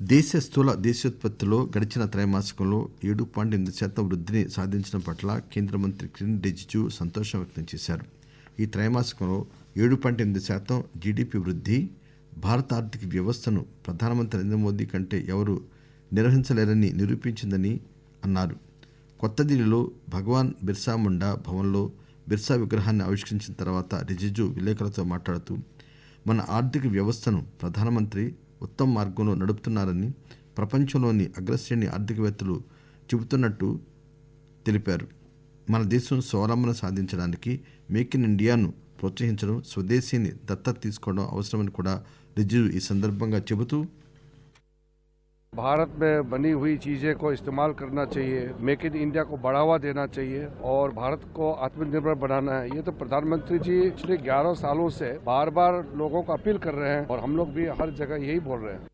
దేశ స్థూల దేశోత్పత్తిలో గడిచిన త్రైమాసికంలో ఏడు పాయింట్ ఎనిమిది శాతం వృద్ధిని సాధించడం పట్ల కేంద్ర మంత్రి కిరణ్ రిజిజు సంతోషం వ్యక్తం చేశారు. ఈ త్రైమాసికంలో ఏడు పాయింట్ ఎనిమిది శాతం జీడిపి వృద్ధి భారత ఆర్థిక వ్యవస్థను ప్రధానమంత్రి నరేంద్ర మోదీ కంటే ఎవరు నిర్వహించలేరని నిరూపించిందని అన్నారు. కొత్త ఢిల్లీలో భగవాన్ బిర్సా ముండా భవన్లో బిర్సా విగ్రహాన్ని ఆవిష్కరించిన తర్వాత రిజిజు విలేకరులతో మాట్లాడుతూ మన ఆర్థిక వ్యవస్థను ప్రధానమంత్రి ఉత్తమ మార్గంలో నడుపుతున్నారని ప్రపంచంలోని అగ్రశ్రేణి ఆర్థికవేత్తలు చెబుతున్నట్టు తెలిపారు. మన దేశం స్వావలంబన సాధించడానికి మేక్ ఇన్ ఇండియాను ప్రోత్సహించడం స్వదేశీని దత్తత తీసుకోవడం అవసరమని కూడా రిజిజు ఈ సందర్భంగా చెబుతూ भारत में बनी हुई चीज़ें को इस्तेमाल करना चाहिए, मेक इन इंडिया को बढ़ावा देना चाहिए और भारत को आत्मनिर्भर बनाना है। ये तो प्रधानमंत्री जी पिछले 11 सालों से बार बार लोगों को अपील कर रहे हैं और हम लोग भी हर जगह यही बोल रहे हैं।